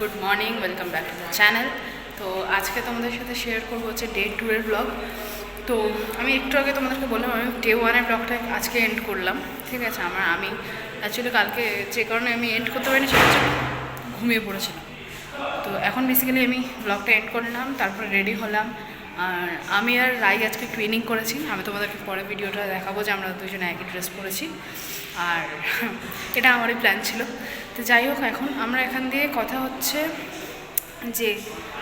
Good morning, welcome back to the channel. তো আজকে তোমাদের সাথে শেয়ার করব হচ্ছে ডে টু টুয়ের ব্লগ। তো আমি একটু আগে তোমাদেরকে বললাম, আমি ডে ওয়ানের ব্লগটা আজকে এন্ড করলাম, ঠিক আছে? আমার আমি অ্যাকচুয়ালি কালকে যে কারণে আমি এন্ড করতে পারিনি, সেটা হচ্ছে ঘুমিয়ে পড়েছিলাম। তো এখন বেসিক্যালি আমি ব্লগটা এন্ড করলাম, তারপরে রেডি হলাম। আর আমি আর রাই আজকে ট্রেনিং করেছি। আমি তোমাদেরকে পরে ভিডিওটা দেখাবো যে আমরা দুজনে একই ড্রেস পরেছি। আর এটা আমারই প্ল্যান ছিল। তো যাই হোক এখন আমরা এখান দিয়ে কথা হচ্ছে যে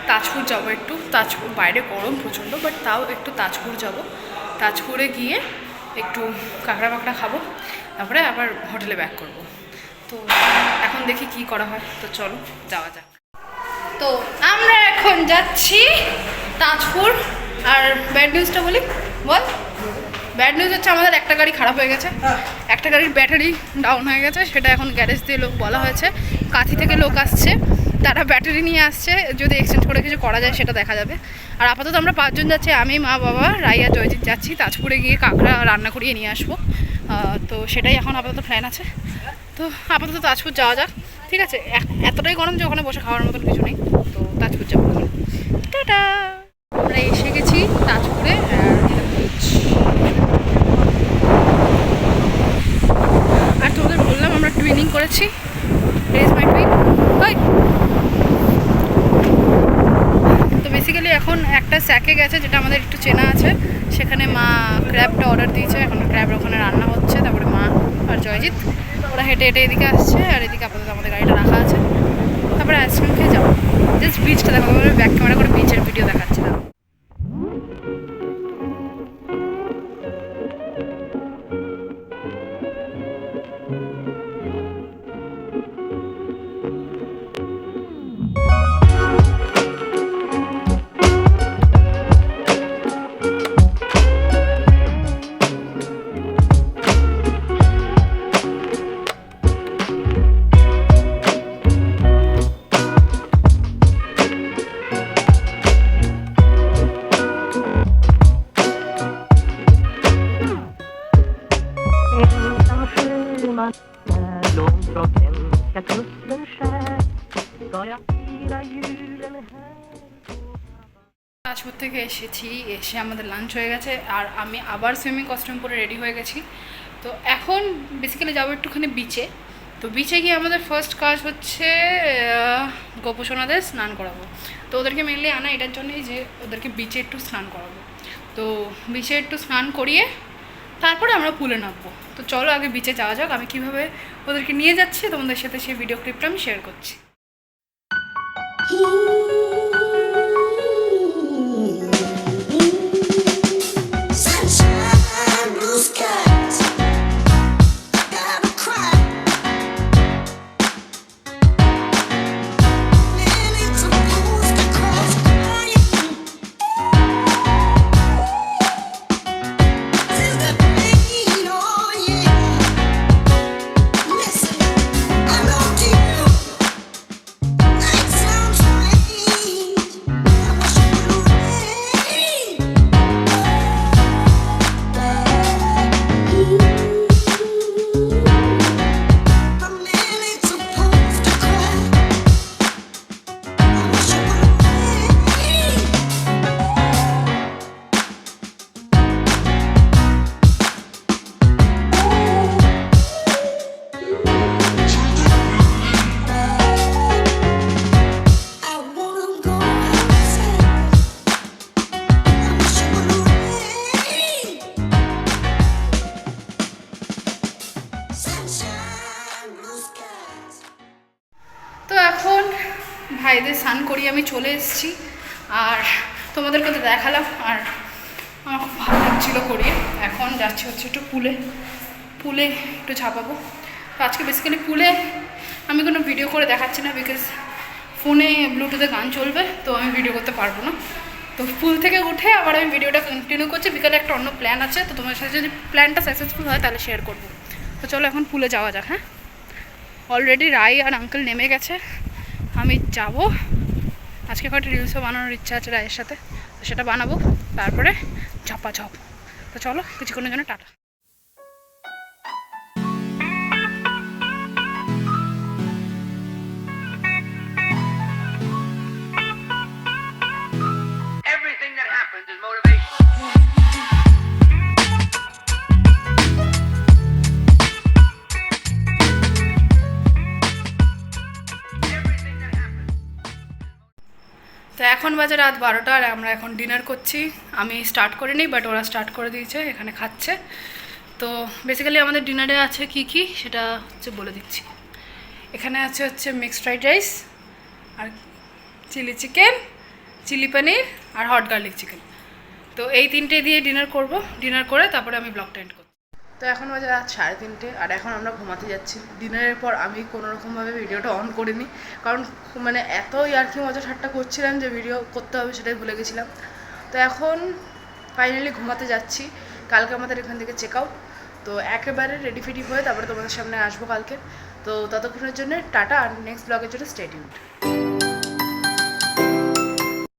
তাজপুর যাব একটু। তাজপুর বাইরে গরম প্রচণ্ড বাট তাও একটু তাজপুর যাব। তাজপুরে গিয়ে একটু কাঁকড়া বাকড়া খাব, তারপরে আবার হোটেলে ব্যাক করব। তো এখন দেখি কি করা হয়। তো চলো, যাওয়া যাক। তো আমরা এখন যাচ্ছি তাজপুর। আর ব্যাড নিউজটা বলি? বল। ব্যাড নিউজ হচ্ছে আমাদের একটা গাড়ি খারাপ হয়ে গেছে। একটা গাড়ির ব্যাটারি ডাউন হয়ে গেছে সেটা এখন গ্যারেজ দিয়ে লোক বলা হয়েছে। কাঁথি থেকে লোক আসছে তারা ব্যাটারি নিয়ে আসছে যদি এক্সচেঞ্জ করে কিছু করা যায় সেটা দেখা যাবে। আর আপাতত আমরা পাঁচজন যাচ্ছি আমি মা বাবা রাইয়া জয়জিৎ যাচ্ছি তাজপুরে গিয়ে কাঁকড়া রান্না করিয়ে নিয়ে আসব। তো সেটাই এখন আপাতত প্ল্যান আছে। তো আপাতত তাজপুর যাওয়া যাক। ঠিক আছে এতটাই গরম যে ওখানে বসে খাওয়ার মতন কিছু নেই তো তাজপুর যাব টাটা আমরা এসে গেছি তাজপুরে আর আর তোমাদের বললাম আমরা টুইনিং করেছি রেজ মাই টুইন ওই তো বেসিক্যালি এখন একটা স্যাকে গেছে যেটা আমাদের একটু চেনা আছে। সেখানে মা ক্র্যাবটা অর্ডার দিয়েছে। এখন ক্র্যাবের ওখানে রান্না হচ্ছে। তারপরে মা আর জয়জিৎ, ওরা হেঁটে হেঁটে এদিকে আসছে আর এদিকে আপাতত আমাদের গাড়িটা রাখা আছে। তারপরে আইসক্রিম খেয়ে যাব। জাস্ট বিচটা দেখো। ব্যাক ক্যামেরা করে বিচের ভিডিও দেখাচ্ছি långt তাজপুর থেকে এসেছি, এসে আমাদের লাঞ্চ হয়ে গেছে, আর আমি আবার সুইমিং কস্টিউম পরে রেডি হয়ে গেছি। তো এখন বেসিক্যালি যাব একটুখানি বিচে তো বিচে গিয়ে আমাদের ফার্স্ট কাজ হচ্ছে গোপসোনাদের স্নান করাবো। তো ওদেরকে মেনলি আনা এটার জন্যই যে ওদেরকে বিচে একটু স্নান করাবো। তো বিচে একটু স্নান করিয়ে তারপরে আমরা পুলে নামবো। তো চলো আগে বিচে যাওয়া যাক, আমি কীভাবে ওদেরকে নিয়ে যাচ্ছি, তোমাদের সাথে সেই ভিডিও ক্লিপটা আমি শেয়ার করছি। ভাইদের স্নান করিয়ে আমি চলে এসেছি। আর তোমাদেরকে তো দেখালাম, আর আমার খুব ভালো লাগছিল করিয়ে। এখন যাচ্ছি হচ্ছে একটু পুলে পুলে একটু ঝাপাবো। তো আজকে বেসিক্যালি পুলে আমি কোনো ভিডিও করে দেখাচ্ছি না বিকজ ফোনে ব্লুটুথে গান চলবে, তো আমি ভিডিও করতে পারব না। তো পুল থেকে উঠে আবার আমি ভিডিওটা কন্টিনিউ করছি। বিকালে একটা অন্য প্ল্যান আছে, তো তোমার সাথে যদি প্ল্যানটা সাকসেসফুল হয় তাহলে শেয়ার করব। তো চলো এখন পুলে যাওয়া যাক হ্যাঁ? অলরেডি রাই আর আঙ্কেল নেমে গেছে। আমি যাব। আজকে কয়েকটা রিলসও বানানোর ইচ্ছা আছে রায়ের সাথে। তো সেটা বানাবো, তারপরে ঝপা ঝপ তো চলো, কিছুক্ষণের জন্য টাটা। এখন বাজে রাত বারোটা আর আমরা এখন ডিনার করছি। আমি স্টার্ট করিনি বাট ওরা স্টার্ট করে দিয়েছে, এখানে খাচ্ছে। তো বেসিক্যালি আমাদের ডিনারে আছে কি কি, সেটা হচ্ছে বলে দিচ্ছি। এখানে আছে হচ্ছে মিক্সড ফ্রাইড রাইস আর চিলি চিকেন চিলি পনির আর হট গার্লিক চিকেন তো এই তিনটে দিয়ে ডিনার করব ডিনার করে তারপরে আমি ব্লগটা এন্ড করব তো এখন বাজে রাত সাড়ে তিনটে, আর এখন আমরা ঘুমাতে যাচ্ছি। ডিনারের পর আমি কোনো রকমভাবে ভিডিওটা অন করিনি। কারণ মানে এত কি মজা ঠাট্টা করছিলাম যে ভিডিও করতে হবে সেটাই ভুলে গেছিলাম। তো এখন ফাইনালি ঘুমাতে যাচ্ছি। কালকে আমাদের এখান থেকে চেক আউট তো একেবারে রেডি ফেডি হয়ে তারপরে তোমাদের সামনে আসব কালকে। তো ততক্ষণের জন্য টাটা, আর নেক্সট ব্লগের জন্য স্টেডিউড